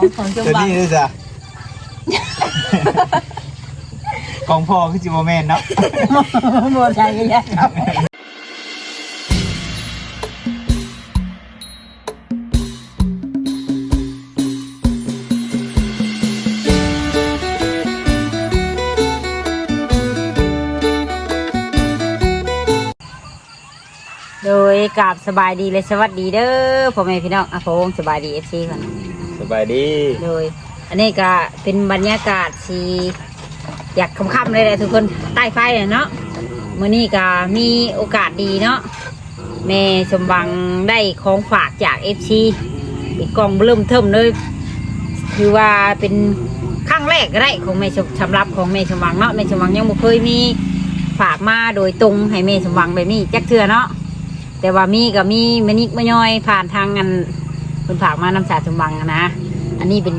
ของของจงตัวบังนี้ด้วยจ้ะ ของพ่อคือจิโมแมนเนาะโมใช่ก็ยังครับโดยกราบสบายดีเลยสวัสดีเด้อพ่อแม่พี่น้องอาพงสบายดีเอฟซีก่อนส บายดีโดยอันนี้ก็เป็นบรรยากาศที่อยากค่ำๆเลยแหละทุกคนใต้ไฟเนาะมื่อนี้ก็มีโอกาสดีเนาะแม่สมบังได้ของฝากจากเอฟซีอีกกล่องเริ่มเทิมเลยคือว่าเป็นครั้งแรกก็ได้ของแม่สมสำรับของแม่สมบังเนาะแม่สมบังยังไม่เคยมีฝากมาโดยตรงให้แม่สมบังแบบนี้จักเทือเนาะแต่ว่ามีก็มีมะนิกมย่อยผ่านทางงาน คนผากมาน้ำสาสมบังอะนะ อันนี้เป็น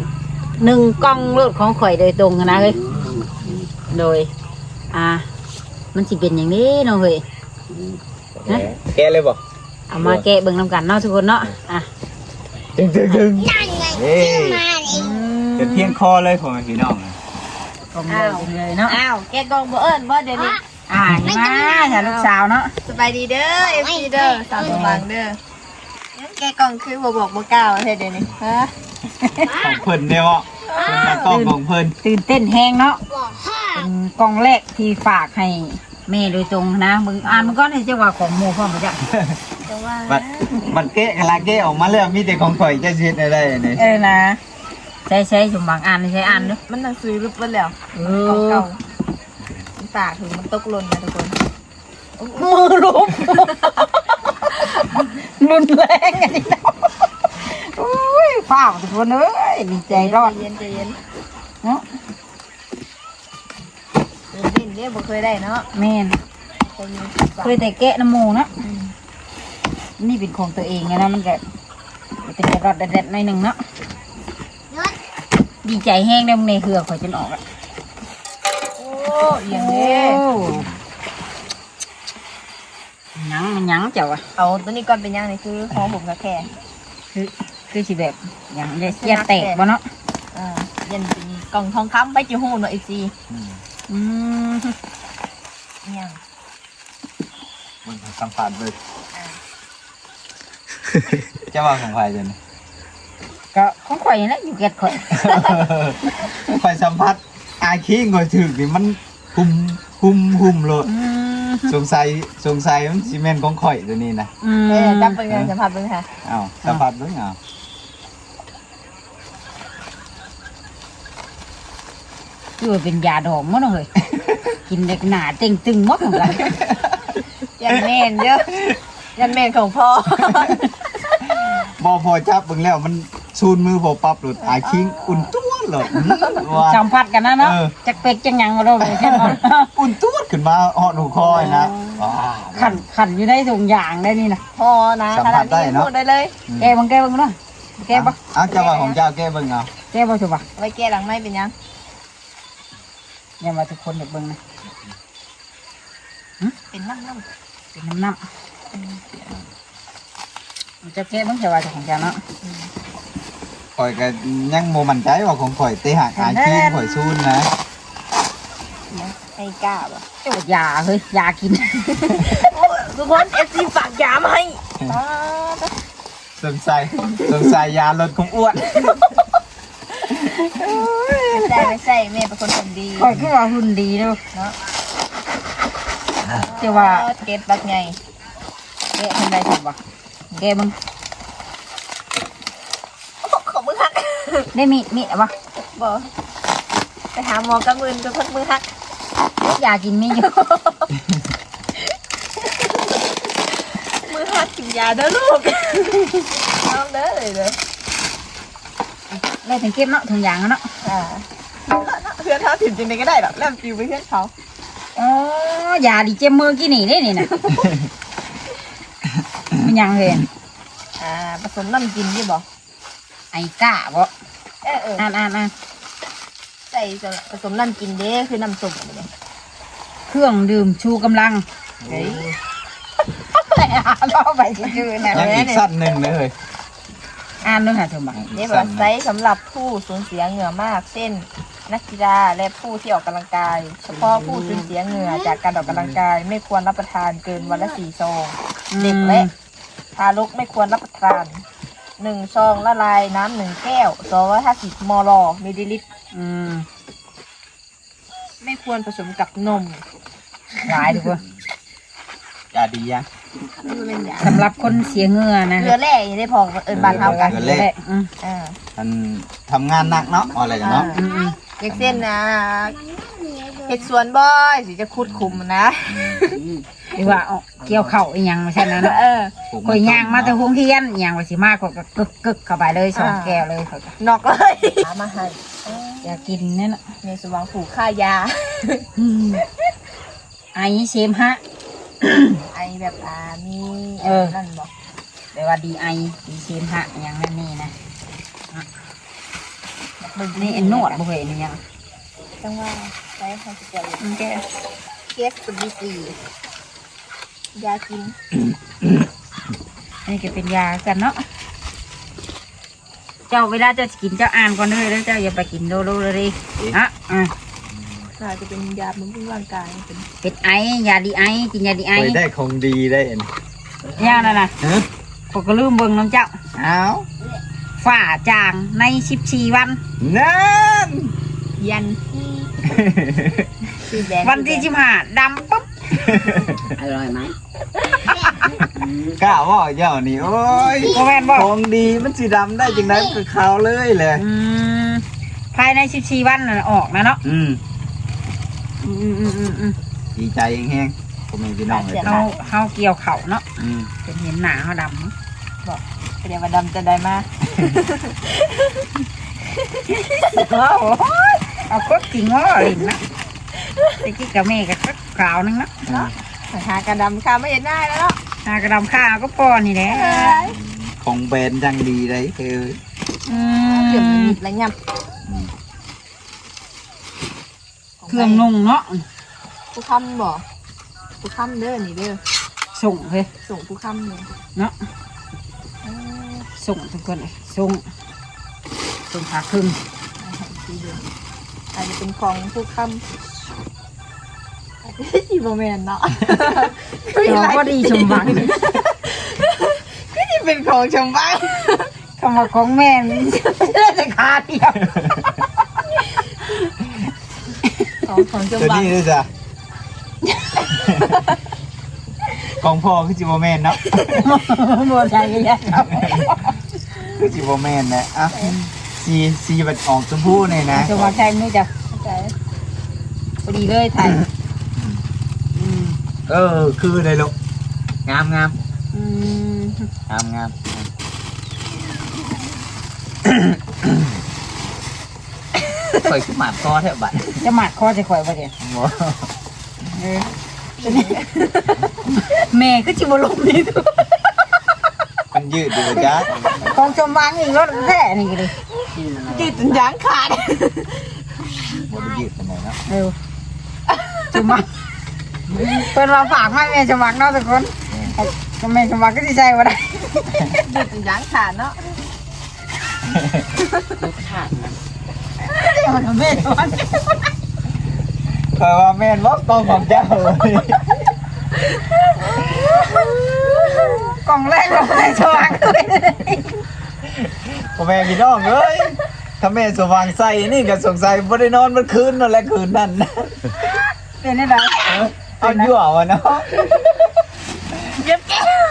หนึ่งกล้องรถของข่อยโดยตรงอะนะเฮ้ยโดย อ่า มันสิเป็นอย่างนี้เนาะเฮ้ย ฮะ แกเลยบอกเอามาแกะเบิ่งนำกันเนาะทุกคนเนาะอะดึงดึงดึงเฮ้ยอืมเป็นเพียงคอเลยของพี่น้องกล่องเลยเลยเนาะอ้าวแกกองบ่เอิญบ่เดี๋ยวนี้อ่านี่มาถ้าลูกสาวเนาะสบายดีเด้อเอฟซีเด้อสาวสมบังเด้อ แกกองคือบ่บอกบ่กล่าวเฮ็ดเดี๋ยวนี้ฮะของเพิ่นเนี่ยเนาะเป็นตากล้องของเพิ่นตื่นเต้นแฮงเนาะเป็นกล่องแรกที่ฝากให้แม่โดยตรงนะมึงอ่านมึงก็ในจังหวะของหมู่พ่อมาจ้ะแต่ว่าบัดบัดเกะกะลาเกะออกมาแล้วมีแต่ของข่อยจะเช็ดได้นี่เออนะใช้ใช้สมบังอ่านใช้อ่านด้วยมันหนังสือรูปเบิ่แล้วเอของอเก่ามันตากถึงมันตกหล่นนะทุกคนมือรุบ รุนแรงอันนี้เนาะโอ้ยฝ้าวทุกคนเอ้ยดีใจรอดใจเย็นใจเย็นเนาะเดินดินเด้อบ่เคยได้เนาะแม่นใจเย็นเคยแต่แกะน้ำหมูเนาะนี่เป็นของตัวเองไงนะมันก็เป็นกระรอดแดดๆหน่อยหนึ่งเนาะดีใจแห้งได้มึงในเหือกข่อยจนออกอะโอ้เอียงเด้ โอ้ หยังมันหยังเจ้าอะเอาตัวนี้ก่อนเป็นยังนี่คือของผมกับแค่คือคือสิแบบอย่างเดียวอย่าแตกบ่เนาะอ่ายันเป็นกล่องทองคำไปจิฮู้เนาะ FC อืมอิหยังมันสัมผัสเลยจะว่าของใครจังก็ของข่อยนี่แหละอยู่แกะข่อยข่อยสัมผัสอาคีงข่อยถึกนี่มันหุ่มหุ่มหุ่มโลดอืม สงสัยสงสัยมันซีเมนต์ของข่อยตัวนี้นะอืมเอ้ยจับเป็นไงสัมผัสเป็นไงอ้าวสัมผัสด้วยอ้าวคือว่าเป็นยาดองมั้งเฮ้ยกินเด็กหนาเต็งตึงหมดเหมือนกันยันแม่นเยอะยันแม่นของพ่อ บอพอจับเบิ่งแล้วมันชูนมือพอปั๊บหลุดอาคิงอุ่นตัวหลดว่า สัมผัสกันนะเนาะเออ จักเป็ดจังหยังมาโดนเลยใช่ไหมอุ่นตัว ขึ้นมาหอดหูคอยนะว้า ขันขันอยู่ในถุงยางได้นี่นะพ่อนะสัมขผันาสดได้นี้เนอะ พูดได้เลยแกบังแกบังเนาะแกบังเอาเจ้าว่าของเจ้าแก้เบิ่งเอาแกบังถูกปะไว้แก้หลังไม่เป็นยังอย่ามาทุกคนอยากเบิ่งนะเป็นน้ำน้เป็นน้ำน้ำมันจะแกบังจะว่าเจะของแกเนาะ ข่อยก็ยังโมมั่นใจว่าของข่อยเตะหักอาคิงข่อยชูนนะำ ไอ้กล้าบ่เจ้ายาเฮ้ยยากินทุกคนเอฟซีฝากยามาให้สงสัยสงสัยยาลดความอ้วนใส่ไม่ใส่แม่เป็นคนคนดีคอยคือว่าหุ่นดีเนาะเนาะแต่ว่าเก็ตบักไงแกทำไรถูกปะแกบังของมือหักได้มีดมีดเอาปะบ่ไปหาหมอกระมืนกับพักมือหัก ยากินมีอยู่ มือหักกินยาเด้อลูกน้องเด้อเลยเด้อเลยถึงเก็บเนาะถุงยางอะเนาะอ่าเพื่อนเขาถึงจริงๆก็ได้หรอกแล้วฟิวไปเพื่อนเขาอ๋อยาดีเจมมือกี่นี่ได้นี่นะมันยังเลยอ่าผสมน้ำกินยี่บ่ไอ้ก้าบ่เออเอออ่านอ่านอ่านใส่ผสมน้ำกินเด้คือน้ำส้มอันนี้ เครื่องดื่มชูกำลังเฮ้ยเราไปชื่อๆนะยังอีกสั้นหนึ่งเลยอ่านด้วยค่ะสมบังนี่แบบไซส์สำหรับผู้สูญเสียเหงื่อมาก เช่น นักกีฬาและผู้ที่ออกกำลังกาย เฉพาะผู้สูญเสียเหงื่อจากการออกกำลังกาย ไม่ควรรับประทานเกินวันละสี่ซองเด็กและทารกไม่ควรรับประทานหนึ่งซองละลายน้ำหนึ่งแก้วสองร้อยห้าสิบมลมิลลิลิตรอืม ไม่ควรผสมกับนมหลายทุกคนอย่าดียังนี่มันเป็นอย่างสำหรับคนเสียเหงื่อนะเรือแร่ยังได้พอเอินบานเท่ากันเรือแร่อืมอ่ามันทำงานหนักเนาะอะไรกันเนาะอืมอืมเด็กเส้นนะเห็ดสวนบ่อยสิจะคุดคุมนะหรือว่าเอาเกี่ยวเข่าอีหยังไม่ใช่นั้นเออปลูกข่อยย่างมาแต่หงเทียนย่างว่าสิมากกว่าก็กึกกึกเข้าไปเลยสองอ่าแก้วเลยเขาก็นอกเลยหามาให้อ ยากกินนั่นน่ะในสว่างผูกค่ายา อืมไอ้เชมฮะ ไอแบบอ่ามีเออ นั่นบอกแปลว่าดีไอดีเชมฮะอย่างนั้นนี่นะมึงนี่อันนวดบ่เคยนี่ยังจังว่าใช้ให้เกี่ยวมันแกเกสปุดีซียากินนี่ก็เป็นยากันเนาะ เจ้าเวลาเจ้าจะกินเจ้าอ่านก่อนเลยแล้วเจ้าอย่าไปกินโดโลเลยอะอะน่าจะเป็นยาบำรุงร่างกายเป็นเป็นไอยาดีไอกินยาดีไอเคยได้ของดีได้เอ็นยานั่นน่ะฮะผมก็ลืมเบิ่งน้ำเจ้าเอาฝ่าจางในสิบสี่วันนั่นยันที่สีแดงวันที่สิบห้าดำปุ๊บ อร่อยไหมกล้าว่าเจ้านี่โอ้ยโมแมนบอกของดีมันสีดำได้จังไดกับเขาวเลยเลยอืมภายในสิบสี่วันน่ะออกนะเนาะอืมอืมอืมอืมอืมดีใจแห้งๆผมมีพี่น้องเลยเราเฮาเกี่ยวเข่าเนาะอืมเป็นเห็นหนาเขาดำเดี๋ยวมาดำจะได้มาว้าวโอ้ยเอาก็จริงว่าลินนะ ตะกี้กับแม่ก็สักขาวนึงนะหากระดำค่ะไม่เห็นได้แล้วเนาะหากระดำข้าวก็พอนี่แหละของแบรนด์จังดีเลยคืออืเกือบมนิดแล้วยับเครื่องนุ่งเนาะผู้คำบอกผู้คำเด้อนี่เด้อส่งเลยส่งผู้คำเลยเนาะส่งทุกคนเลยส่งส่งขาครึ่งสีเดืออาจจะเป็นของผู้คำ จีโมเมนเนาะเราก็ดีชมหวังก็ที่เป็นของชมบ้านคำว่าของแม่มันได้แต่ขาเดียวของของชมตัวบ้านนี้ด้วยจ้ะของพ่อคือจิโบแมนเนาะบัวใจกันยังครับคือจิโบแมนนะอะสีสีบัดออกชมพูเนี่ยนะชมว่าใช่ไม่รู้จักใจพอดีเลยไทยอืม เออ คือเลยลูกงามงามอืมงามงามข่อยขึ้นหมาดคอแทบบัดจะหมัดคอจะข่อยประเดี๋ยวบ่เออแม่ก็จิบลมนี่ตัวมันยืดอยู่จ้ะของชมวังอีกรถแท้นี่ก็เลยจีดจนยางขาดบ่ได้ยืดขนาดนั้นเร็วชมวัง เป็นมาฝากให้แม่ชมวังเนาะทุกคนแม่ชมวังก็ดีใจว่าได้จีดจนยางขาดเนาะเดี๋ยวมันแม่ชมวังเคยว่าแม่นว่ากล้องของเจ้ากล่องแรกของแม่ชมวังเลยพ่อแม่พี่น้องเอ้ยถ้าแม่สว่างใส่นี่ก็สงสัยบ่ได้นอนเมื่อคืนนั่นแหละคืนนั้นนะเป็นได้ไหม เอายั่ววะเนาะเย็บแก้ว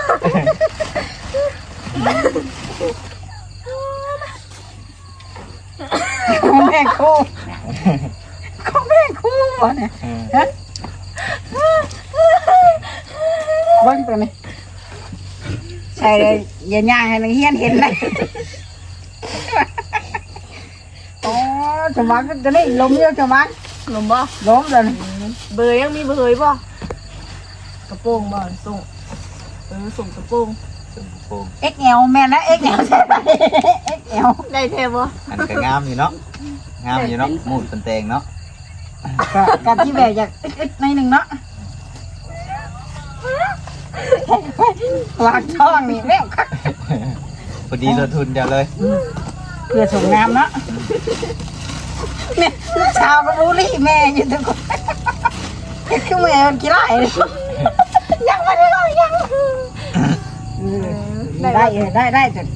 ของแม่คู่ของแม่คู่วะเนี่ยเออเบิ้งตัวนี้ใช่เลยอย่าย่างให้นังเฮียนเห็นเลยอ๋อชมวังก็จะได้ลมเยอะชมวัง หนุ่มบ่ล้มเลยเบอร์ยังมีเบอร์บ่กระโปรงบ่ส่งเออส่งกระโปรงโอ้เอ็กเอลแม่นะเอ็กเอลใช่ไหมเอ็กเอลได้แท้บ่อันก็งามอยู่เนาะงามอยู่เนาะมูดเป็นแตงเนาะก็กับที่แบบอยากอึดๆในอยหนึ่งเนาะวางช่องนี่แม่คักพอดีลดทุนเดียวเลย เพื่อส่งงามเนาะแม่ ลูกสาวก็รู้ลี่แม่อยู่ทุกคนคือแม่มันกี่ไรยังไม่ได้ล่ายังได้เออได้ได้จน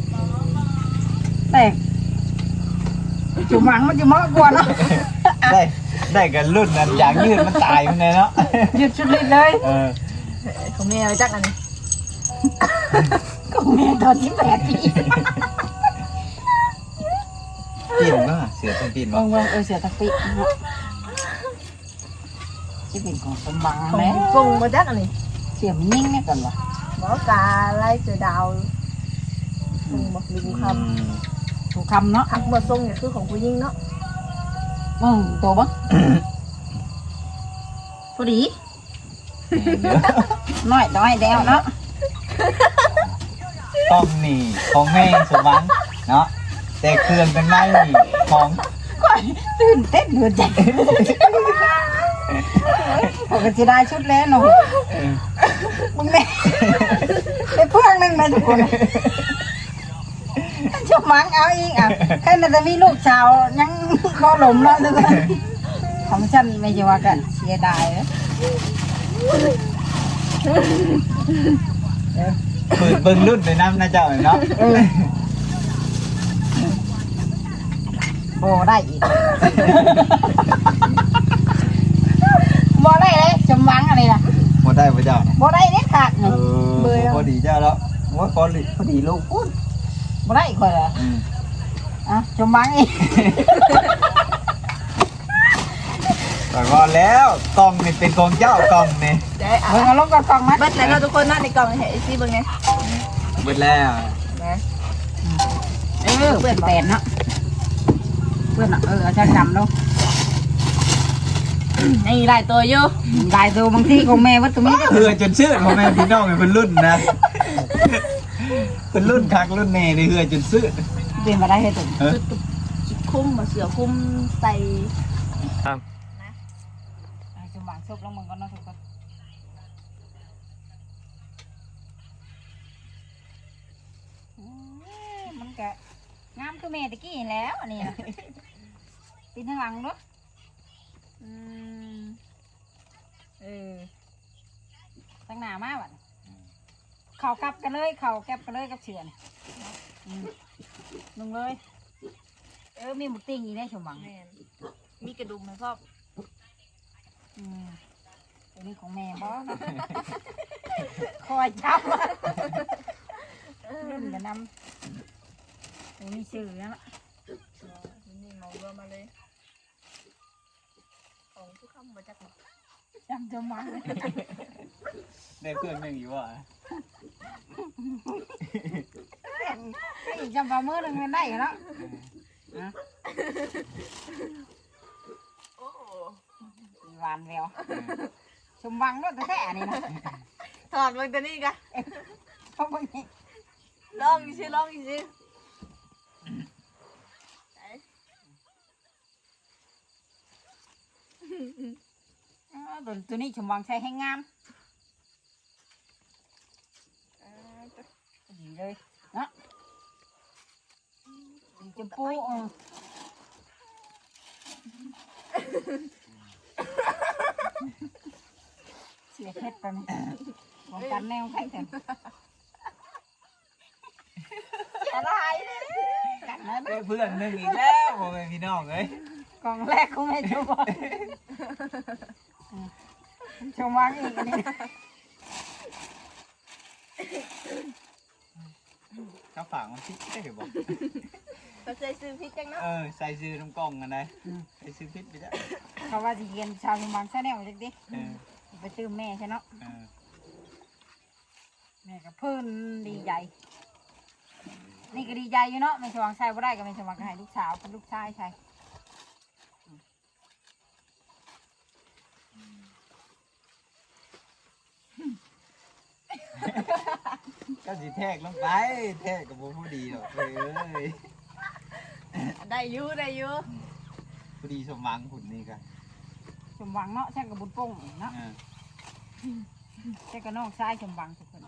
แต่จุ่มหวังมันจะมากกว่าเนาะได้ได้กันรุ่นนั้นอย่างยืดมันตายมันเลยเนาะหยุดชุดฤทธิ์เลยเออของแม่จักอันนี้ก็แม่ตอนที่แปดปี ปีนก็เสือเป็นปีนวบ่งวงเออเสียตะปิเนาะที่เป็นของสมบังของแม่กงมาจักอันนี้เสียมนิ่งเนี่ยกันวะหมอกาไล่เสือดาวกงบอกลิงคอืมถูกคำเนาะำผักบัวทรงเนี่ยคือของผู้หญิงเนาะอืมโตปะพอดีเดี๋ยวน้อยน้อยแล้วเนาะต้องนี่ของแม่สมหวังเนาะ แต่เครื่องเป็นไม้นี่ของตื่นเต้นหัวใจผมก็จะได้ชุดแล้วหนูเออมึงเนี่ยไปเพื่อนหนึงนะทุกคนชมมังเอาอีกอะแค่นั้นจะมีลูกชาวยังก็หลมแล้วทุกคนของฉันไม่ใช่ว่ากันเสียดายนะเปิดเบิ่งรุ่นเลยน้ำนะเจ้าเนาะ โบได้อีกโบได้เลยชมมังอะไรล่ะหมดได้ปะเจ้าโบได้เนี่ยขาดเออพอดีเจ้าแล้วว่าพอดีพอดีลูกพูดโบได้อีกคนเหรออืมอะชมมังอีกแต่ก็แล้วกล่องนี่เป็นของเจ้ากล่องนี่ได้อะเบิ่งเอาลงกับกล่องมัดเบิดแล้วเนาะทุกคนเนาะในกล่องเห็นไอซีเบิ่งไงหมดแล้วนะเออเพื่อนแปดเนาะ เพื่อนอะเออเอาช่างจำเนาะนี่หลายตัวอยู่ได้ตัวบางทีของแม่วัดตรงนี้ก็เพื่อจนชื่อพ่อแม่พี่น้องเป็นรุ่นนะเป็นรุ่นคักรุ่นเน่เลยเพื่อจนซื้อเป็นมาได้ให้ตัวเออชุดคุ้มมาเสือคุ้มใส่ชมมังซบลงมึงก็เนาะทุกคนอืมมันก็งามคือแม่ตะกี้นี่แหล้วอันนี้นะ ปีนทางหลังเนาะอืมเออตั้งหน้ามาบัดเข่ากลับกันเลย เข่าแก็บกันเลยกับเชือนอืมลงเลย เออ มีหมูติ้งอีกได้ชมบังแม่นมีกระดุมไหมพ่ออืมตัวนี้ของแม่บ่คอยจับรุ่นกันนำตัวนี้ชื่อแล้วนี่เมารวมมาเลย ของทุกคำมาจากจำชมบังเลยได้เพื่อนแม่งอยู่ว่ะไอ้จำปลาเมื่อนึงไมันได้แล้วโอ้หวานแววชมบังด้วยแต่แท้นี่นะถอดมันตัวนี้กันเพราะพวกนี้ลองอีกสิลองอีกสิ อ้าว ตัวตัวนี้ชมบังใช้ให้งามดีเลยเนาะดีจะปูเออเสียเพชรตอนนี้ของกันแนวไข่เต็มอะไรกันนะได้เพื่อนหนึ่งอีกแล้วพ่อแม่พี่น้องเอ้ย กล่องแรกของแม่ชมวังชมวังอีกอันนี้เขาฝากมันพิษได้บอกก็ใส่ซื้อพริกจังเนาะเออใส่ซื้อน้ำกล่องกันได้ใส่ซื้อพิษไปจ้ะเขาว่าสิเรียนชาวชมวังซะแนวจักดิเออไปตื้มแม่ใช่เนาะเออแม่ก็เพิ่นดีใจนี่ก็ดีใจอยู่เนาะแม่ชมวังใช้บ่ได้ก็แม่ชมวังก็ให้ลูกสาวกับลูกชายใช้ ก็สิแทกลงไป แทกกับโบผู้ดีหรอกเอ้ยได้อยู่ได้อยู่ผู้ดีสมหวังผุนนี่กันชมวังเนาะใช่กับบุญโป่งเนาะเออใช่กับน้องชายชมวังทุกคน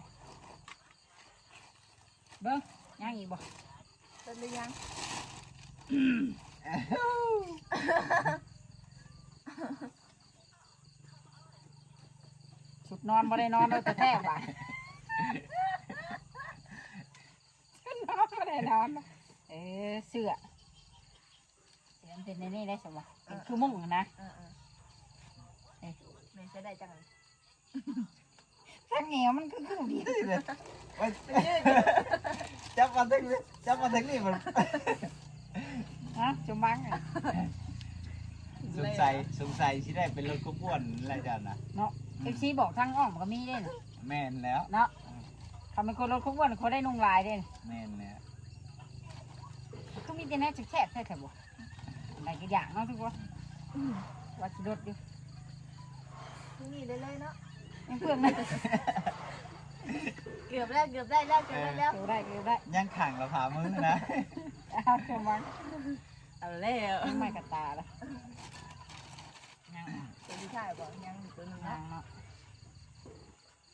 เบิ้งย่างอีกบ่เป็นหรือยังสุดนอนบ่ได้นอนเลยแต่แท้บ่ะ นอนบ่ได้นอนเออเสื้อเสื้อมันเป็นในนี่ได้สมบ่เป็นคือมุ่งอะนะเออเออเอ๊ะไม่ใช่ได้จังเลยทั้งเหนียวมันก็คือดีไว้จับมาทั้งนี้จับมาทั้งนี้มันฮะจมบังอะสงสัยสงสัยที่ได้เป็นรถกบวนอะไรจันนะเนาะเอฟซีบอกทางอ้อมก็มีเด้น่ะแม่นแล้ว เนาะทำเป็นคนรถคุกวันเขาได้นุ่งลายเด้น่ะแม่นแล้ว ก็มีแต่แน่แฉะๆใช่แต่บ่อะไรก็อย่างเนาะทุกคนว่าสิรถอยู่นี่เลยเลยเนาะยังเพื่อนนะเกือบแล้วเกือบได้แล้วเกือบได้แล้วเกี่ยวได้เกี่ยวได้ยังขังเราผามือนะเอาจมบังเอาแล้วยังไม่กระตาละยังตัวที่ถ่ายบอกยังมีตัวนึงยันะงเนาะ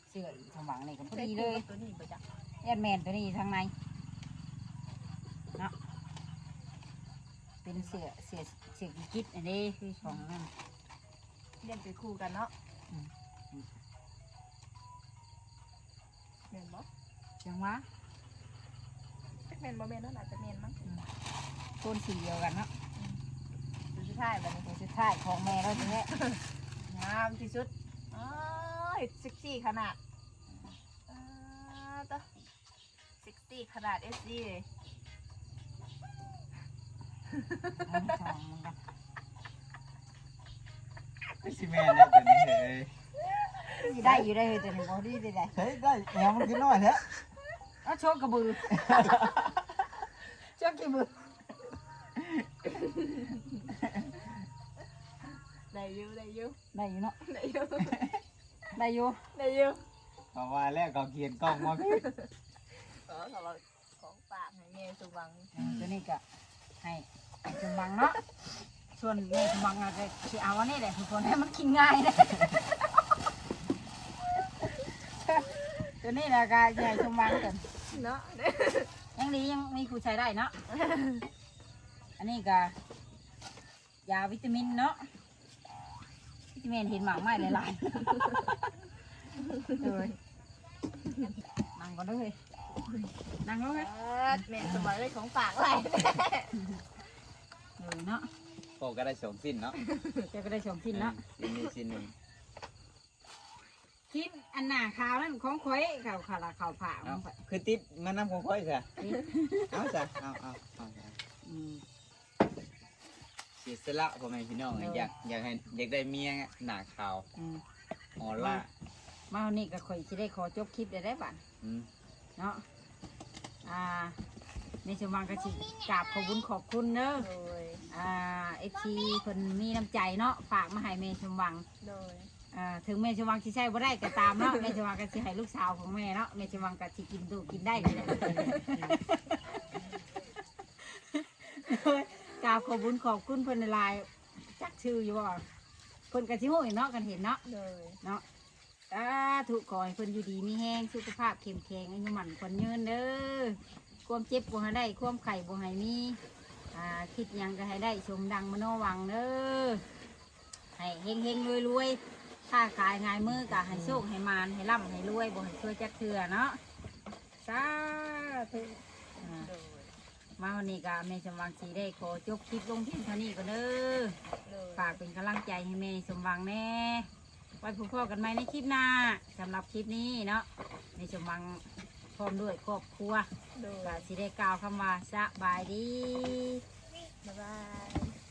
เสื้ออีกสมบังนี่ก็พอดีเลยตัวนี้ไปจ้ะแอดแมนตัวนี้ทางในเนาะ เป็นเสือเสือเสือกิกิ๊ดอันนี้คือของนั่นเล่นไปคู่กันเนาะอืมเมนบอจังหวะเมนบอเมนนั่นอาจจะเมนมั้งโทนสีเดียวกันเนาะตัวที่ถ่ายแบบนี้ตัวสุดท้ายของแม่เราจะแม่งามที่สุดอ้ายเซ็กซี่ขนาดอ่าตัวเซ็กซี่ขนาดเอสดีเลยเอาสองมันกันไม่ใช่แม่นแล้วตัวนี้เลย สิได้อยู่ได้เลยแต่หนึ่งบอดี้ได้ได้เฮ้ยได้แนวมันขึ้นน้อยแล้วเอาโชกกระบือ โชกกระบือได้อยู่ได้อยู่ได้อยู่เนาะได้อยู่ได้อยู่ได้อยูเพราะว่าแล้วก็เขียนกล้องมาขึ้นเออของเราของฝากให้แม่สุวังอืมตัวนี้ก็ให้ สมบังเนาะ ส่วนแม่สมบังอาจจะสิเอาอันนี้แหละทุกคนให้มันกินง่ายนะตัวนี้นะก็ใหญ่สมบังกันเนาะยังดียังมีผู้ใช้ได้เนาะ อันนี้ก็ยาวิตามินเนาะ วิตามินเห็นหมากไม้หลายๆเลยนั่งก่อนเลยนั่งลงเลยเออแม่สุวังได้ของฝากอะไร เลยเนาะโปก็ได้สองสิ้นเนาะเจะก็ได้ชมสิ้นเนาะสิ้นนี้สิ้นหนึ่งคิดอันหน้าขาวนั่นของข่อยขาวขาวละขาวผ่าขเอาองข่อยคือติดมันน้ำของค่อยจ้ะเอาจ้ะเอาเอาเอาจ้ะอืม เสียสละพ่อแม่พี่น้องอยากอยากให้อยากได้เมียหน้าขาวอืมออร่ามาวันนี้ก็ข่อยจะได้ขอจบคลิปได้ได้บ้านอืมเนาะอ่า ในสมวังก็สิกราบขอบคุณขอบคุณเนอะโดยอ่าเอฟซีเพิ่นมีน้ำใจเนาะฝากมาให้แม่ชมวังโดยอ่าถึงแม่ชมวังสิใช่บ่ได้ก็ตามเนาะแม่ชมวังก็สิให้ลูกสาวของแม่เนาะแม่ชมวังก็สิกินดูกินได้เลยกราบขอบคุณขอบคุณเพิ่นในไลน์จักชื่ออยู่บ่เพิ่นก็สิฮู้อยู่เนาะกันเห็นเนาะโดยเนาะสาธุขอให้เพิ่นอยู่ดีมีแห้งสุขภาพเข้มแข็งอายุหมันคนยืนเด้อ ความเจ็บบ่ให้ได้ความไข่บ่ให้มีอ่าคิดหยังก็ให้ได้สมดังมโนหวังเด้อให้เฮงเฮงรวยรวยๆถ้ากายงายมือก็ให้โชคให้มานให้ร่ำให้รวยบ่ให้ช่วยจักเทื่อเนาะสาธุอ่าโดยมาวันนี้ก็แม่สมหวังสีได้ขอจบคลิปลงเพียงเท่านี้ก็เด้อโดยฝากเป็นกำลังใจให้แม่สมหวังแน่ไว้พบกันใหม่ในคลิปหน้าสำหรับคลิปนี้เนาะแม่สมหวัง พร้อมด้วยครอบครัวโดย ก็สิได้กล่าวคำว่าสบายดี บ๊ายบาย